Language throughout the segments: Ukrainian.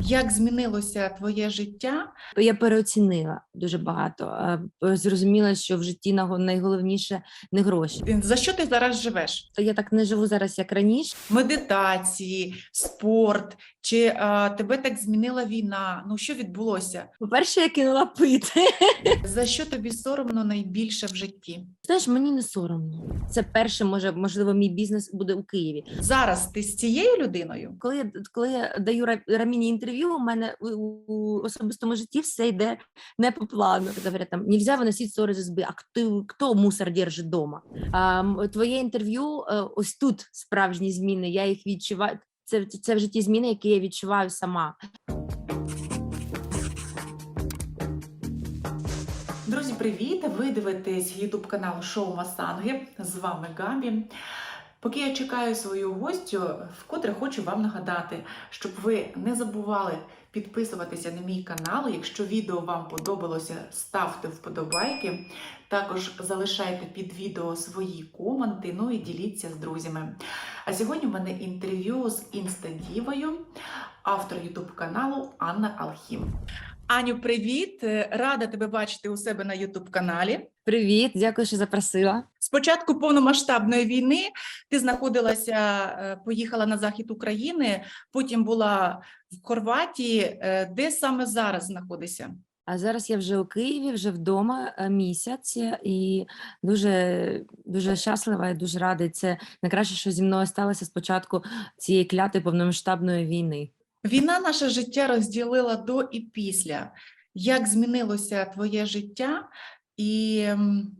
Як змінилося твоє життя? Я переоцінила дуже багато. Зрозуміла, що в житті найголовніше не гроші. За що ти зараз живеш? Я так не живу зараз, як раніше. Медитації, спорт, чи а, тебе так змінила війна? Ну що відбулося? По-перше, я кинула пити. За що тобі соромно найбільше в житті? Знаєш, мені не соромно. Це перше, може, можливо, мій бізнес буде у Києві. Зараз ти з цією людиною? Коли я коли я даю Раміні інтерв'ю, у мене у, у особистому житті все йде не по плану. Говорять, там нельзя виносити ссори з избы, а хто, хто мусор держить дома? А, твоє інтерв'ю е, ось тут справжні зміни. Я їх відчуваю. Це, це вже ті зміни, які я відчуваю сама. Друзі, привіт! Ви дивитесь YouTube канал Шоу Масанги. З вами Габі. Поки я чекаю свою гостю, вкотре хочу вам нагадати, щоб ви не забували підписуватися на мій канал. Якщо відео вам подобалося, ставте вподобайки. Також залишайте під відео свої коменти, ну і діліться з друзями. А сьогодні в мене інтерв'ю з інстадівою, автор YouTube каналу Анна Алхім. Аню, привіт! Рада тебе бачити у себе на YouTube каналі. Привіт, дякую, що запросила. З початку повномасштабної війни ти знаходилася, е, поїхала на захід України, потім була в Хорватії. Е, Де саме зараз знаходишся? А зараз я вже у Києві, вже вдома е, місяць, і дуже дуже щаслива і дуже рада. Це найкраще, що зі мною сталося з початку цієї клятої повномасштабної війни. Війна наше життя розділила до і після. Як змінилося твоє життя, і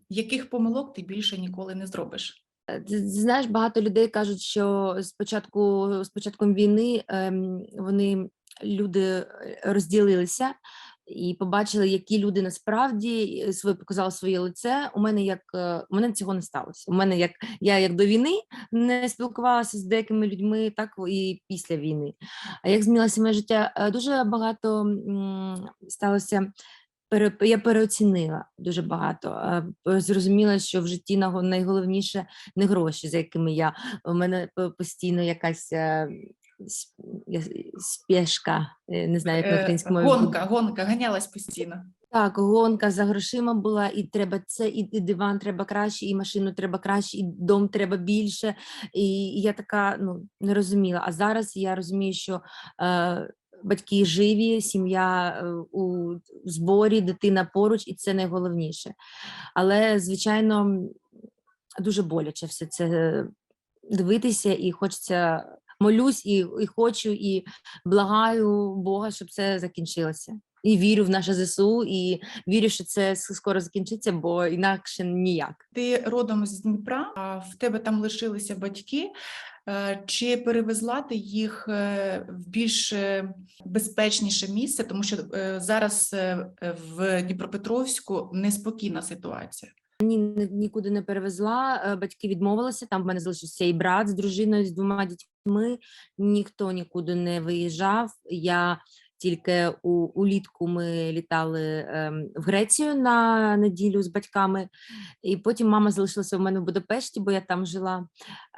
яких помилок ти більше ніколи не зробиш? Е, знаєш, багато людей кажуть, що з початку з початком війни ем, вони люди е, розділилися і побачили, які люди насправді е, своє показали своє лице. У мене як у мене цього не сталося. У мене як я як до війни не спілкувалася з деякими людьми, так і після війни. А як змінилося моє життя? Дуже багато сталося. Я переоцінила дуже багато. Зрозуміла, що в житті найголовніше не гроші, за якими я у мене постійно якась е, спешка, е, не знаю, як на Е, українському мові. Гонка, гонка, ганялась постійно. Так, гонка за грошима була, і треба це, і, і диван треба краще, і машину треба краще, і дом треба більше. І, і я така ну не розуміла. А зараз я розумію, що е, батьки живі, сім'я е, у зборі, дитина поруч, і це найголовніше. Але, звичайно, дуже боляче все це дивитися, і хочеться. Молюсь і, і хочу, і благаю Бога, щоб це закінчилося. І вірю в наше ЗСУ, і вірю, що це скоро закінчиться, бо інакше ніяк. Ти родом з Дніпра, а в тебе там лишилися батьки. Е, Чи перевезла ти їх е, в більш е, безпечніше місце, тому що зараз в Дніпропетровську неспокійна ситуація. Ні, ні- нікуди не перевезла. Батьки відмовилися. Там в мене залишився і брат з дружиною, з двома дітьми. Ніхто нікуди не виїжджав. Я тільки у улітку ми літали ем, в Грецію на неділю з батьками, і потім мама залишилася в мене в Будапешті, бо я там жила.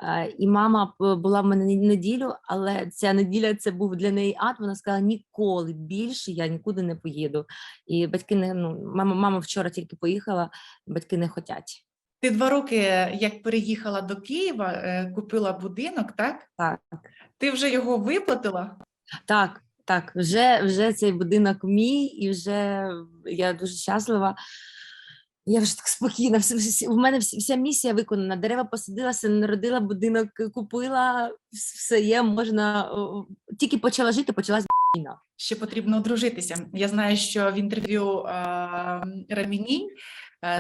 Е, І мама була в мене неділю, але ця неділя це був для неї ад. Вона сказала: ніколи більше я нікуди не поїду. І батьки не ну, мама, мама вчора тільки поїхала, батьки не хотять. Ти два роки, як переїхала до Києва, е, купила будинок, так? Так. Ти вже його виплатила? Так, так, вже, вже цей будинок мій, і вже я дуже щаслива. Я вже так спокійна. У мене вся, місія виконана. Дерева посадилася, народила будинок, купила, все є, можна. Тільки почала жити, почалась війна. Ще потрібно одружитися. Я знаю, що в інтерв'ю е, Раміні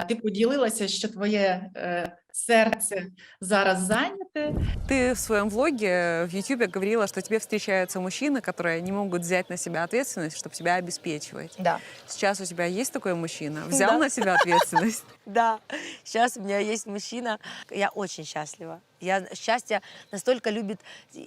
ти поділилася, що твоє е, серце зараз зайняте. Ты в своем влоге в YouTube говорила, что тебе встречаются мужчины, которые не могут взять на себя ответственность, чтобы тебя обеспечивать. Да. Сейчас у тебя есть такой мужчина? Взял Да. на себя ответственность? Да, сейчас у меня есть мужчина, я очень счастлива. Я счастье настолько любит,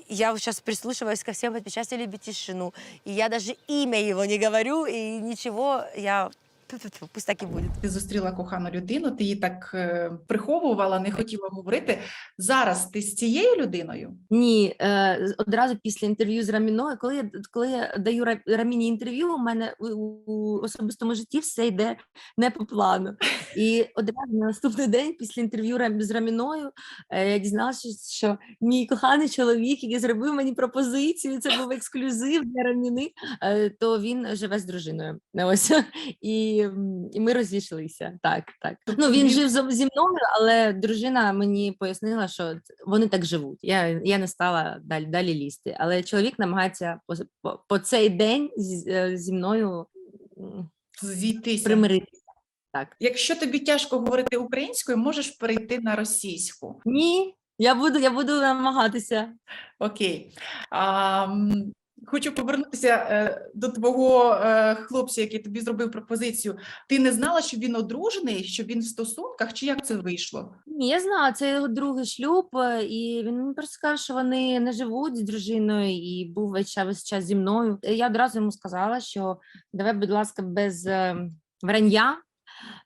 я сейчас прислушиваюсь ко всем, это счастье любит тишину. И я даже имя его не говорю, и ничего, я Тьфу-тьфу-тьфу, Пусть так и будет. Ти зустріла кохану людину, ти її так е, приховувала, не хотіла говорити. Зараз ти з цією людиною? Ні, е, одразу після інтерв'ю з Раміною, коли я, коли я даю Ра- Раміні інтерв'ю, у мене у, у особистому житті все йде не по плану. І одразу на наступний день після інтерв'ю Рам- з Раміною е, я дізналася, що мій коханий чоловік, який зробив мені пропозицію, це був ексклюзив для Раміни, е, то він живе з дружиною. Ось і, і ми розійшлися. Так, так. Ну він жив зі мною, але дружина мені пояснила, що вони так живуть. Я, я не стала далі, далі лізти. Але чоловік намагається по, по, по цей день з- е, зі мною Зійтися. примиритися. Так. Якщо тобі тяжко говорити українською, можеш перейти на російську. Ні, я буду, я буду намагатися. Окей. А, хочу повернутися е, до твого е, хлопця, який тобі зробив пропозицію. Ти не знала, що він одружений, що він в стосунках, чи як це вийшло? Ні, я знаю, це його другий шлюб, е, і він мені просто сказав, що вони не живуть з дружиною і був весь час, весь час зі мною. Я одразу йому сказала, що давай, будь ласка, без вранья,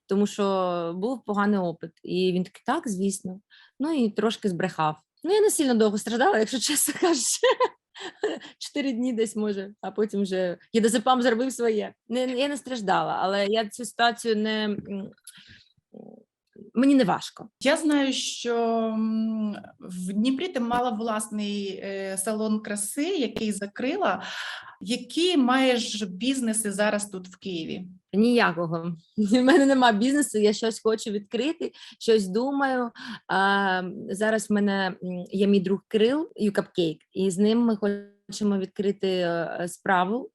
тому що був поганий опит. І він такий, так, звісно. Ну і трошки збрехав. Ну, я не сильно довго страждала, якщо чесно кажучи. Чотири дні десь може, а потім вже єдозепам зробив своє. Не, я не страждала, але я цю ситуацію не мені не важко. Я знаю, що в Дніпрі ти мала власний е, салон краси, який закрила. Які маєш бізнеси зараз тут в Києві? Ніякого. У мене нема бізнесу, я щось хочу відкрити, щось думаю. А, зараз в мене є мій друг Кирил Юкапкейк, і з ним ми хочемо відкрити е, справу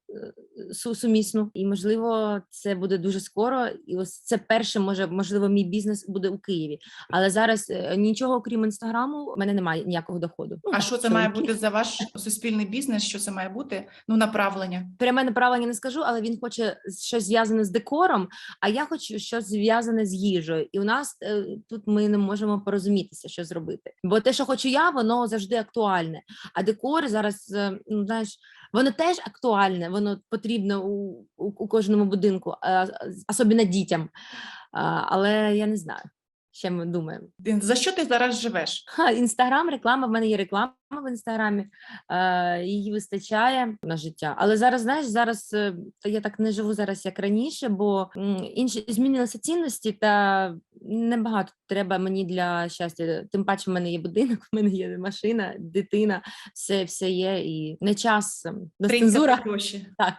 сумісну. І можливо, це буде дуже скоро. І ось це перше, може, можливо, мій бізнес буде у Києві. Але зараз е, нічого окрім інстаграму, в мене немає ніякого доходу. Ну, А що це має бути за ваш суспільний бізнес? Що це має бути? Ну, направлення. пряме направлення не скажу, але він хоче щось зв'язане з декором, а я хочу щось зв'язане з їжею. І у нас е, тут ми не можемо порозумітися, що зробити. Бо те, що хочу я, воно завжди актуальне. А декор зараз, е, ну знаєш, воно теж актуальне, воно потрібно у, у, у кожному будинку, особливо дітям. А, але я не знаю. Ще ми думаємо. За що ти зараз живеш? Інстаграм, реклама. В мене є реклама в інстаграмі. Е, її вистачає на життя. Але зараз, знаєш, зараз е, я так не живу зараз, як раніше, бо м, інші змінилися цінності, та небагато треба мені для щастя. Тим паче, в мене є будинок, в мене є машина, дитина, все, все є, і не час ем, до цензура. гроші. Так.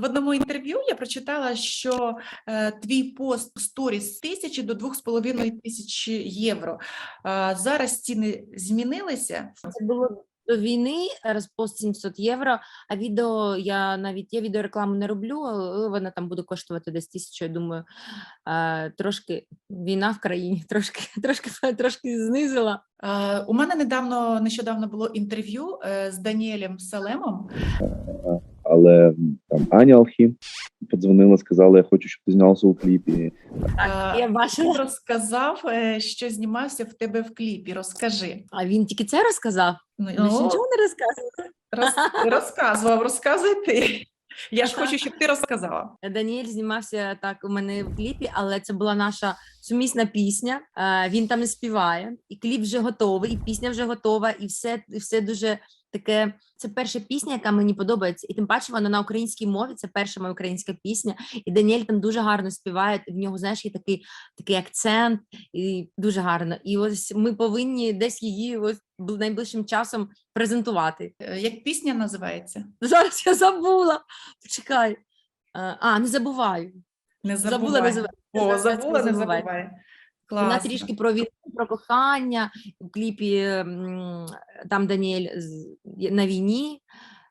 В одному інтерв'ю я прочитала, що е, твій пост в сторіс з тисячі до двох з половиною тисяч євро. Е, зараз ціни змінилися. Це було до війни, зараз пост 700 євро, а відео я навіть я відеорекламу не роблю, але вона там буде коштувати десь тисячу, я думаю, е, трошки війна в країні, трошки, трошки, трошки знизила. Е, у мене недавно нещодавно було інтерв'ю е, з Даніелем Салемом. Але там Аня Алхім подзвонила, сказала, я хочу, щоб ти знялася у кліпі. Е, Я Ти бачила. розказав, е, що знімався в тебе в кліпі. Розкажи. А він тільки це розказав? Ну, ну, нічого не розказував. роз, розказував, розказуй ти. Я ж хочу, щоб ти розказала. Даніель знімався так у мене в кліпі, але це була наша сумісна пісня. Е, Він там і співає, і кліп вже готовий, і пісня вже готова, і все, і все дуже таке. Це перша пісня, яка мені подобається, і тим паче вона на українській мові. Це перша моя українська пісня. І Даніель там дуже гарно співає. В нього знаєш є такий такий акцент, і дуже гарно. І ось ми повинні десь її ось найближчим часом презентувати. Е, Як пісня називається? Зараз я забула. Почекай. Е, А, не забуваю. Не Забула забувай. називати. О, забула, не «Забувай». Забувай. Вона Класно. трішки про війну, про кохання у кліпі там Даніель на війні.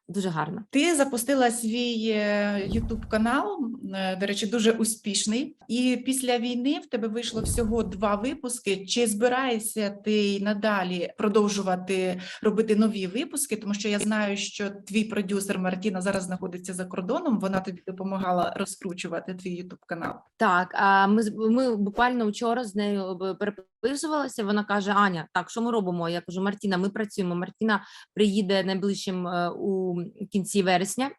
Дуже гарно. Ти запустила свій Ютуб канал, е, до речі, дуже успішний. І після війни в тебе вийшло всього два випуски. Чи збираєшся ти надалі продовжувати робити нові випуски? Тому що я знаю, що твій продюсер Мартіна зараз знаходиться за кордоном. Вона тобі допомагала розкручувати твій Ютуб канал. Так, а ми ми буквально вчора з нею б- переписувалися. Вона каже: Аня, так що ми робимо? Я кажу, Мартіна, ми працюємо. Мартіна приїде найближчим е, кінці вересня.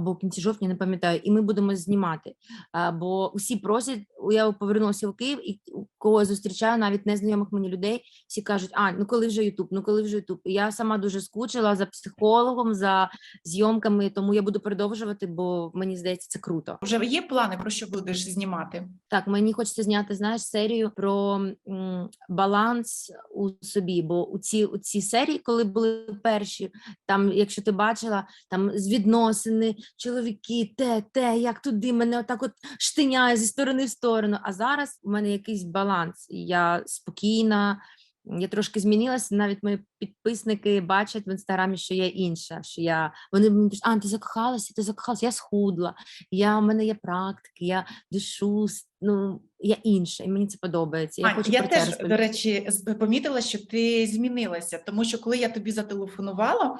Або в кінці жовтня, не пам'ятаю, і ми будемо знімати. А, бо усі просять, я повернулася в Київ, і кого я зустрічаю, навіть незнайомих мені людей, всі кажуть, а ну коли вже Ютуб, ну коли вже Ютуб. Я сама дуже скучила за психологом, за зйомками, тому я буду продовжувати, бо мені здається, це круто. Вже є плани про що будеш знімати? Так, мені хочеться зняти, знаєш, серію про м, баланс у собі. Бо у ці, у ці серії, коли були перші, там, якщо ти бачила, там з відносини, чоловіки, те, те, як туди мене отак от штиняє зі сторони в сторону. А зараз у мене якийсь баланс. Я спокійна, я трошки змінилася. Навіть мої підписники бачать в інстаграмі, що я інша. Що я вони мені кажуть, а ти закохалася, ти закохалася, я схудла, я в мене є практики, я дишу, ну я інша, і мені це подобається. Я Ань, хочу я теж, до речі, помітила, що ти змінилася, тому що коли я тобі зателефонувала,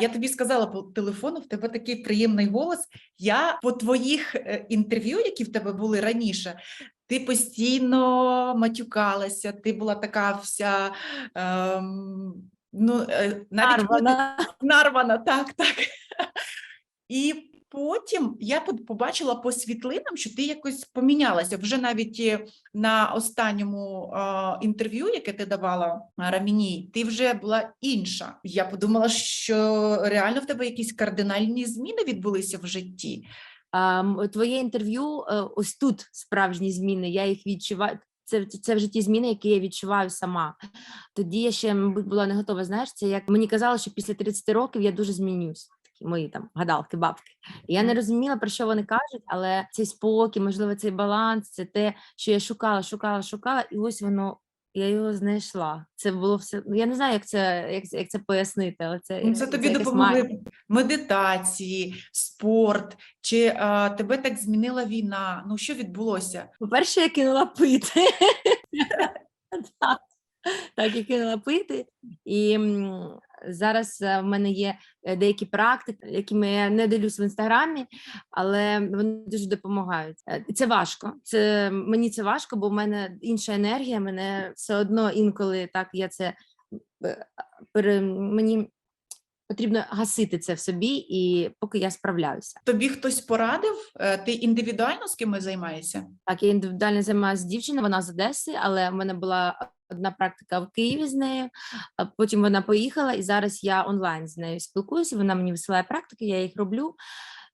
я тобі сказала по телефону, в тебе такий приємний голос. Я по твоїх е, інтерв'ю, які в тебе були раніше, ти постійно матюкалася, ти була така вся. Ем, ну, е, навіть Нарвана. Нарвана, так, так. І потім я побачила по світлинам, що ти якось помінялася. Вже навіть е, на останньому е, інтерв'ю, яке ти давала а, Раміні, ти вже була інша. Я подумала, що реально в тебе якісь кардинальні зміни відбулися в житті. Твоє інтерв'ю, е, ось тут справжні зміни, я їх відчуваю. Це, це вже ті зміни, які я відчуваю сама. Тоді я ще, мабуть, була не готова. Знаєш, це як мені казали, що після 30 років я дуже змінюсь. Мої там гадалки, бабки. Я не розуміла, про що вони кажуть, але цей спокій, можливо, цей баланс, це те, що я шукала, шукала, шукала, і ось воно. Я його знайшла. Це було все. ну, Я не знаю, як це, як, це- як це пояснити, але це, Ну, Це тобі допомогли медитації, спорт, чи а, тебе так змінила війна? Ну що відбулося? По-перше, я кинула пити. Так, Так, я кинула пити. І зараз е, в мене є е, деякі практики, якими я не ділюсь в інстаграмі, але вони дуже допомагають. Е, Це важко. Це мені це важко, бо в мене інша енергія. Мене все одно інколи так я це мені потрібно гасити це в собі, і поки я справляюся. Тобі хтось порадив? Ти індивідуально з кимось займаєшся? Так, я індивідуально займаюся з дівчиною, вона з Одеси, але в мене була одна практика в Києві з нею. Потім вона поїхала, і зараз я онлайн з нею спілкуюся. Вона мені висилає практики, я їх роблю.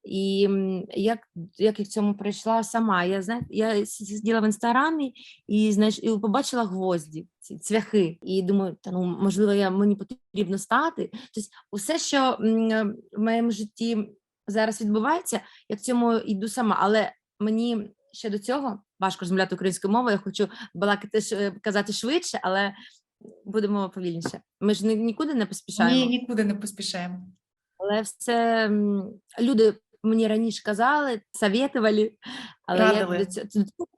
І як, як я к цьому прийшла сама? Я я сиділа в інстаграмі і знаєш, і побачила гвозді, ці цвяхи. І думаю, та ну можливо, я мені потрібно стати. Тобто, усе, що в моєму житті зараз відбувається, я к цьому йду сама. Але мені ще до цього важко розмовляти українською мовою. Я хочу балакати ш- казати швидше, але будемо повільніше. Ми ж ні- нікуди не поспішаємо. Ні, нікуди не поспішаємо. Але все люди мені раніше казали, советували, але я Радили. цього до цього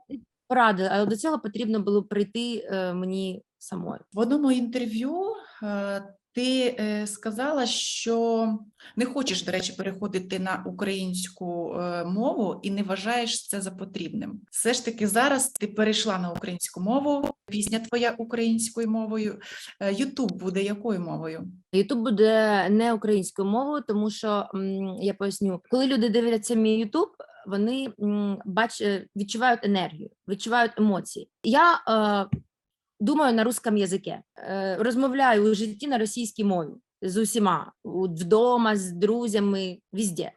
але до цього потрібно було прийти е, мені самою. В одному інтерв'ю е, ти е, сказала, що не хочеш, до речі, переходити на українську е, мову і не вважаєш це за потрібним. Все ж таки зараз ти перейшла на українську мову, пісня твоя українською мовою. Е, Ютуб буде якою мовою? Ютуб буде не українською мовою, тому що я поясню, коли люди дивляться мій Ютуб, вони бач, е, відчувають енергію, відчувають емоції. Я е, думаю на русском язикі, е, розмовляю у житті на російській мові з усіма, вдома, з друзями, везде.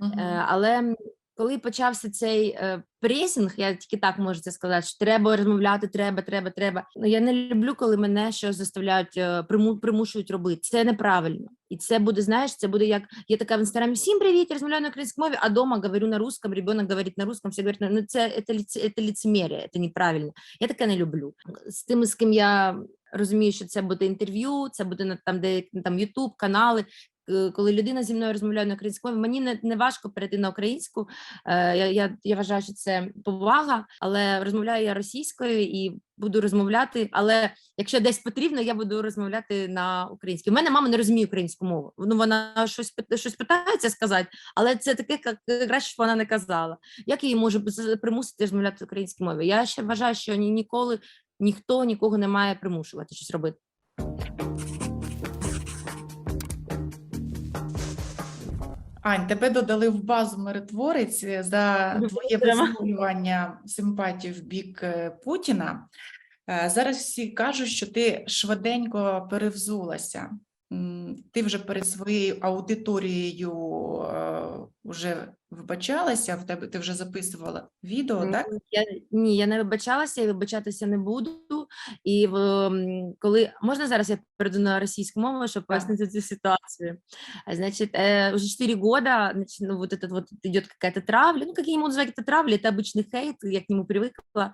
Мгм. Е, Але коли почався цей е, пресінг, я тільки так можу це сказати, що треба розмовляти, треба, треба, треба. Ну, Я не люблю, коли мене щось заставляють, е, приму, примушують робити. Це неправильно. І це буде, знаєш, це буде як я така в інстаграмі, всім привіт, я розмовляю на українській мові, а дома говорю на русском, ребенок говорить на русском, всі говорять, ну це, це, лице- це лицемерие, це неправильно. Я таке не люблю. З тими, з ким я розумію, що це буде інтерв'ю, це буде на там, де там Ютуб, канали. Е, Коли людина зі мною розмовляє на українській мові, мені не, не важко перейти на українську. Е, я, я, я вважаю, що це повага, але розмовляю я російською і буду розмовляти. Але якщо десь потрібно, я буду розмовляти на українській. У мене мама не розуміє українську мову. Ну вона щось щось питається сказати, але це таке, як краще б вона не казала. Як її можу примусити розмовляти українською мовою? Я ще вважаю, що ні, ніколи ніхто нікого не має примушувати щось робити. Ань, тебе додали в базу миротворець е, за твоє висловлювання симпатії в бік е, Путіна. Е, Зараз всі кажуть, що ти швиденько перевзулася. Ти вже перед своєю аудиторією вже вибачалася, в тебе ти вже записувала відео, так? М, Я, ні, я не вибачалася і вибачатися не буду. І в, м, коли можна зараз я перейду на російську мову, щоб пояснити цю ситуацию. А, Значит, э, уже 4 года значит, ну, вот этот вот идет какая-то травля. Ну, как я не могу назвать это травлей, это обычный хейт, я к нему привыкла.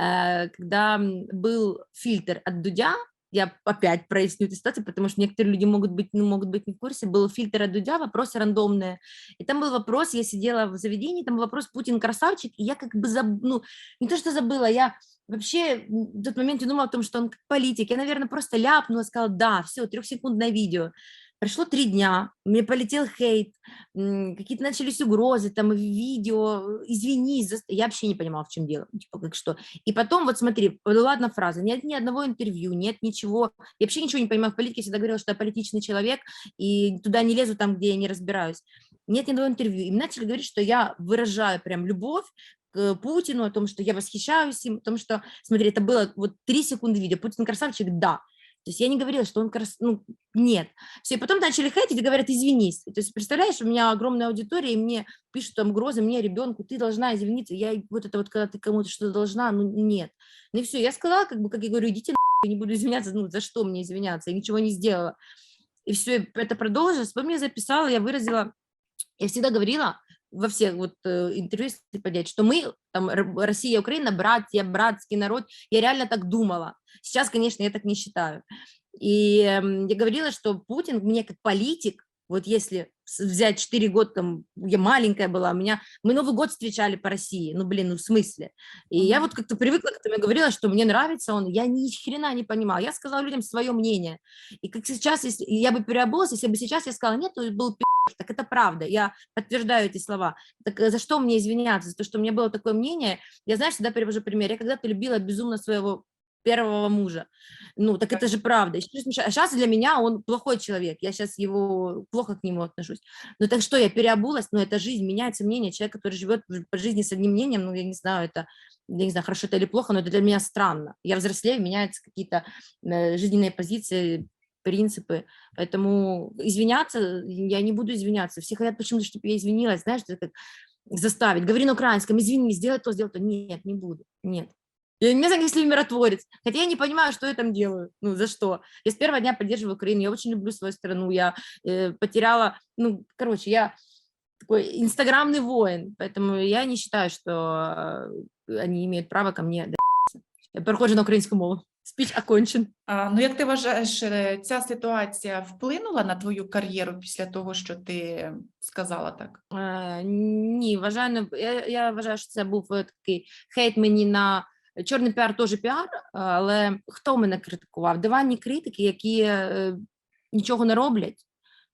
Э, Когда м, был фильтр от Дудя, я опять проясню эту ситуацию, потому что некоторые люди могут быть, ну, могут быть не в курсе. Был фильтр от Дудя, вопросы рандомные. И там был вопрос, я сидела в заведении, там был вопрос «Путин красавчик», и я как бы, заб... ну, не то что забыла, я вообще в тот момент я думала о том, что он политик. Я, наверное, просто ляпнула, сказала «да», все, трехсекундное видео. Прошло три дня, мне полетел хейт, какие-то начались угрозы, там, видео, извинись, за- я вообще не понимала, в чем дело, ну, типа, как что. И потом, вот смотри, была одна фраза, нет ни одного интервью, нет ничего, я вообще ничего не понимаю в политике, я всегда говорила, что я политичный человек, и туда не лезу там, где я не разбираюсь. Нет ни одного интервью. И начали говорить, что я выражаю прям любовь к Путину, о том, что я восхищаюсь им, о том, что, смотри, это было вот три секунды видео, Путин красавчик, да. То есть я не говорила, что он крас... ну, нет. Все, и потом начали хейтить и говорят, извинись. То есть, представляешь, у меня огромная аудитория, и мне пишут там угрозы, мне, ребенку, ты должна извиниться. Я вот это вот, когда ты кому-то что-то должна, ну, нет. Ну и все, я сказала, как бы, как я говорю, идите на я не буду извиняться, ну, за что мне извиняться, я ничего не сделала. И все, это продолжилось, потом я записала, я выразила, я всегда говорила во всех вот э, интервью, если поднять, что мы, там, Россия Украина, братья, братский народ, я реально так думала. Сейчас, конечно, я так не считаю. И эм, я говорила, что Путин мне как политик, вот если взять 4 года, там, я маленькая была, у меня, мы Новый год встречали по России, ну, блин, ну, в смысле? И я вот как-то привыкла к этому, я говорила, что мне нравится он, я ни хрена не понимала, я сказала людям свое мнение. И как сейчас, если я бы переобулась, если бы сейчас я сказала, нет, то был так это правда, я подтверждаю эти слова. Так э, за что мне извиняться? За то, что у меня было такое мнение, я, знаешь, всегда привожу пример, я когда-то любила безумно своего первого мужа. Ну, так это же правда. Сейчас для меня он плохой человек. Я сейчас его плохо к нему отношусь. Ну так что, я переобулась, но это жизнь, меняется мнение. Человек, который живет по жизни с одним мнением, ну, я не знаю, это, я не знаю, хорошо это или плохо, но это для меня странно. Я взрослею, меняются какие-то э, жизненные позиции, принципы. Поэтому извиняться, я не буду извиняться. Все хотят почему-то, чтобы я извинилась, знаешь, это как заставить. Говори на украинском, извини, сделай то, сделай то. Нет, не буду, нет. Я не знаю, если миротворец. Хотя я не понимаю, что я там делаю. Ну, за что? Я с первого дня поддерживаю Украину. Я очень люблю свою страну. Я э, потеряла... Ну, короче, я такой инстаграмный воин. Поэтому я не считаю, что э, они имеют право ко мне д***ться. Я переходжу на українську мову. Спіч окончен. А, ну, як ти вважаєш, е, ця ситуація вплинула на твою кар'єру після того, що ти сказала так? Е, Ні, вважаю, не- я, я вважаю, що це був е, такий хейт мені на чорний піар, теж піар, але хто мене критикував? Диванні критики, які е, нічого не роблять.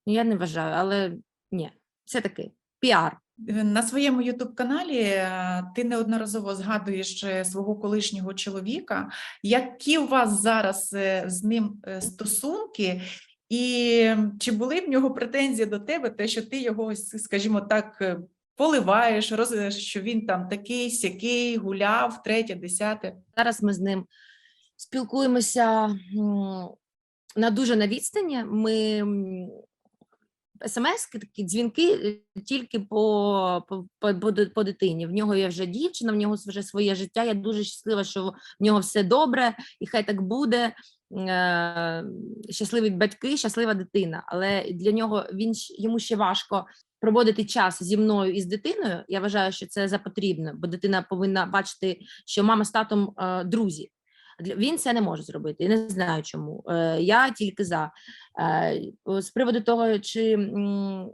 Ну, я не вважаю, але ні, це такий піар. Е, На своєму Ютуб-каналі ти неодноразово згадуєш е, свого колишнього чоловіка. Які у вас зараз е, з ним е, стосунки? І чи були в нього претензії до тебе, те, що ти його, скажімо так, е, поливаєш, роз... що він там такий, сякий, гуляв, третє, десяте? Зараз ми з ним спілкуємося на дуже на відстані. Ми смс такі дзвінки е, тільки по, по, по, по дитині. В нього є вже дівчина, в нього вже своє життя. Я дуже щаслива, що в нього все добре, і хай так буде. Е, щасливі батьки, щаслива дитина. Але для нього він йому ще важко проводити час зі мною і з дитиною. Я вважаю, що це за потрібно, бо дитина повинна бачити, що мама з татом е, друзі. Він це не може зробити. Я не знаю чому. Е, я тільки за. Е, з приводу того, чи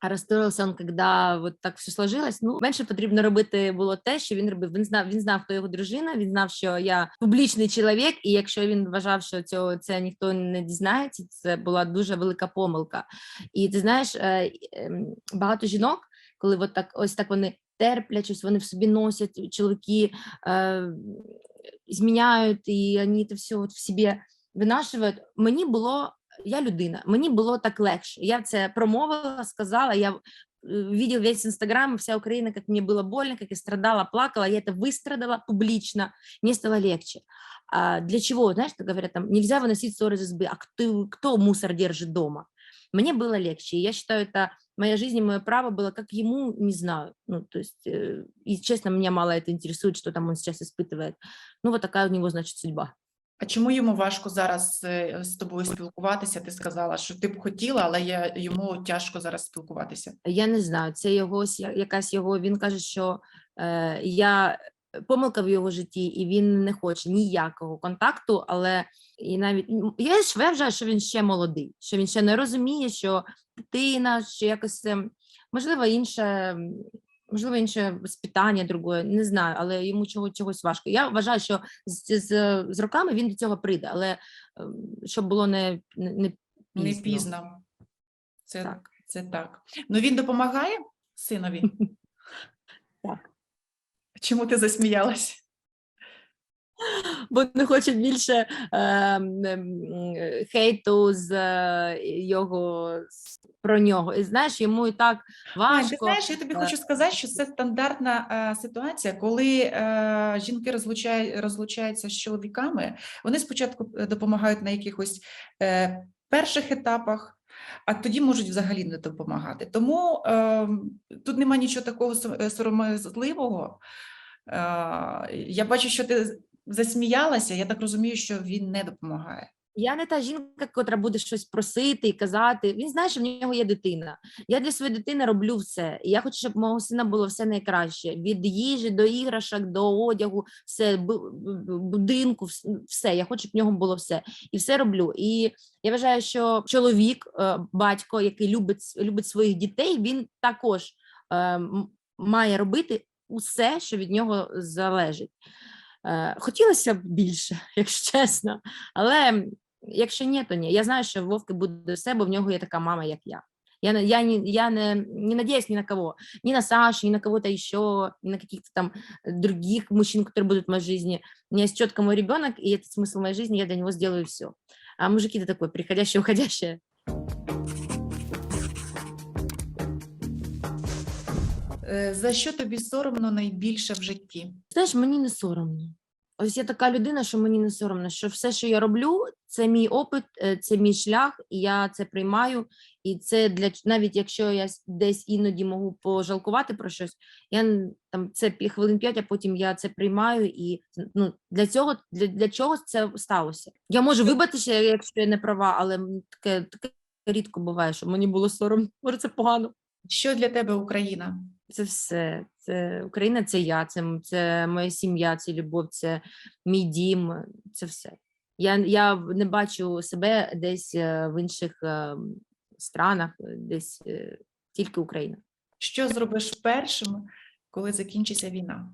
розстроївся він, коли вот так все сложилось, ну, менше потрібно робити було те, що він робив. Він знав, він знав, хто його дружина, він знав, що я публічний чоловік, і якщо він вважав, що цього це ніхто не дізнається, це була дуже велика помилка. І ти знаєш, е, ем, багато жінок, коли от так, ось так вони терплять, щось вони в собі носять, чоловіки зміняють, і вони це все от в собі винашують. Мені було, я людина, мені було так легше. Я це промовила, сказала, я э, видел весь Инстаграм, вся Украина, как мне было больно, как я страдала, плакала, я это выстрадала публично, мне стало легче. А для чего, знаешь, как говорят, там, нельзя выносить ссоры из избы, а кто, кто мусор держит дома? Мне было легче, и я считаю, это моя жизнь и мое право было, как ему, не знаю, ну, то есть, э, и честно, меня мало это интересует, что там он сейчас испытывает. Ну, вот такая у него, значит, судьба. А чому йому важко зараз е, з тобою спілкуватися? Ти сказала, що ти б хотіла, але я, йому тяжко зараз спілкуватися. Я не знаю, це його с- я- якась його. Він каже, що е, я помилка в його житті, і він не хоче ніякого контакту, але і навіть я вважаю, що він ще молодий, що він ще не розуміє, що дитина, що якось можливо, інше. Можливо, інше спитання другое, не знаю, але йому чого, чогось важко. Я вважаю, що з, з, з роками він до цього прийде, але ем, щоб було не, не, не Не пізно. пізно. Це так. Це так. Ну він допомагає синові? Так. Чому ти засміялась? бо не хоче більше е, е, хейту з е, його з- про нього. І знаєш, йому і так Ань, ти знаєш, я тобі хочу сказати, що це стандартна е, ситуація, коли е, жінки розлучають, розлучаються з чоловіками. Вони спочатку е, допомагають на якихось е, перших етапах, а тоді можуть взагалі не допомагати. Тому е, тут нема нічого такого е, сором'язливого. Е, я бачу, що ти засміялася. Я так розумію, що він не допомагає. Я не та жінка, котра буде щось просити і казати. Він знає, що в нього є дитина. Я для своєї дитини роблю все. Я хочу, щоб мого сина було все найкраще: від їжі до іграшок, до одягу, все бу- бу- будинку, все. Я хочу, щоб в нього було все. І все роблю. І я вважаю, що чоловік, е, батько, який любить, любить своїх дітей, він також е, має робити усе, що від нього залежить. Е, Хотілося б більше, якщо чесно. Але якщо ні, то ні. Я знаю, що в Вовки буде все, бо в нього є така мама, як я. Я, не- я, не, я не, не надеюсь ни на кого, ни на Сашу, ни на кого-то еще, ни на каких-то там других мужчин, которые будут в моей жизни. У меня есть четко мой ребенок, и это смысл моей жизни, я для него сделаю все. А мужики это такое, приходящее, уходящее. Е, За що тобі соромно найбільше в житті? Знаєш, мені не соромно. Ось я така людина, що мені не соромно, що все, що я роблю, це мій опит, е, це мій шлях, і я це приймаю. І це для навіть якщо я десь іноді можу пожалкувати про щось, я там це хвилин п'ять, а потім я це приймаю. І ну для цього для, для чого це сталося? Я можу вибатися, якщо я не права, але таке таке рідко буває, що мені було соромно. Може, це погано. Що для тебе Україна? Це все. Це Україна, це я, це, це моя сім'я, це любов, це мій дім, це все. Я, я не бачу себе десь е, в інших е, странах, е, десь тільки Україна. Що зробиш першим, коли закінчиться війна?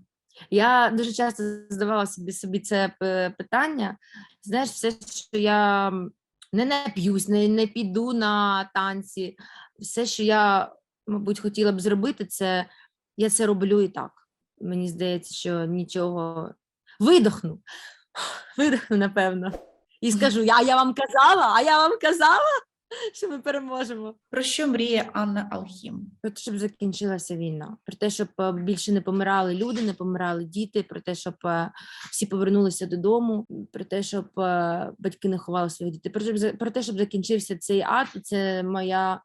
Я дуже часто задавала собі собі це питання. Знаєш, все, що я не нап'юсь, не, не піду на танці, все, що я, мабуть, хотіла б зробити, це я це роблю і так. Мені здається, що нічого видохну, видохну, напевно. І скажу: я, я вам казала, а я вам казала, що ми переможемо. Про що мріє Анна Алхім? Про те, щоб закінчилася війна, про те, щоб е, більше не помирали люди, не помирали діти, про те, щоб е, всі повернулися додому, про те, щоб е, батьки не ховали своїх дітей, про, те, щоб закінчився цей ад. Це моя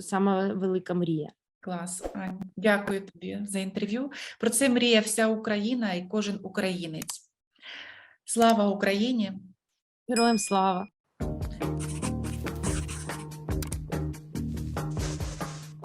сама велика мрія. Клас, Ань. Дякую тобі за інтерв'ю. Про це мріє вся Україна і кожен українець. Слава Україні! Героям слава!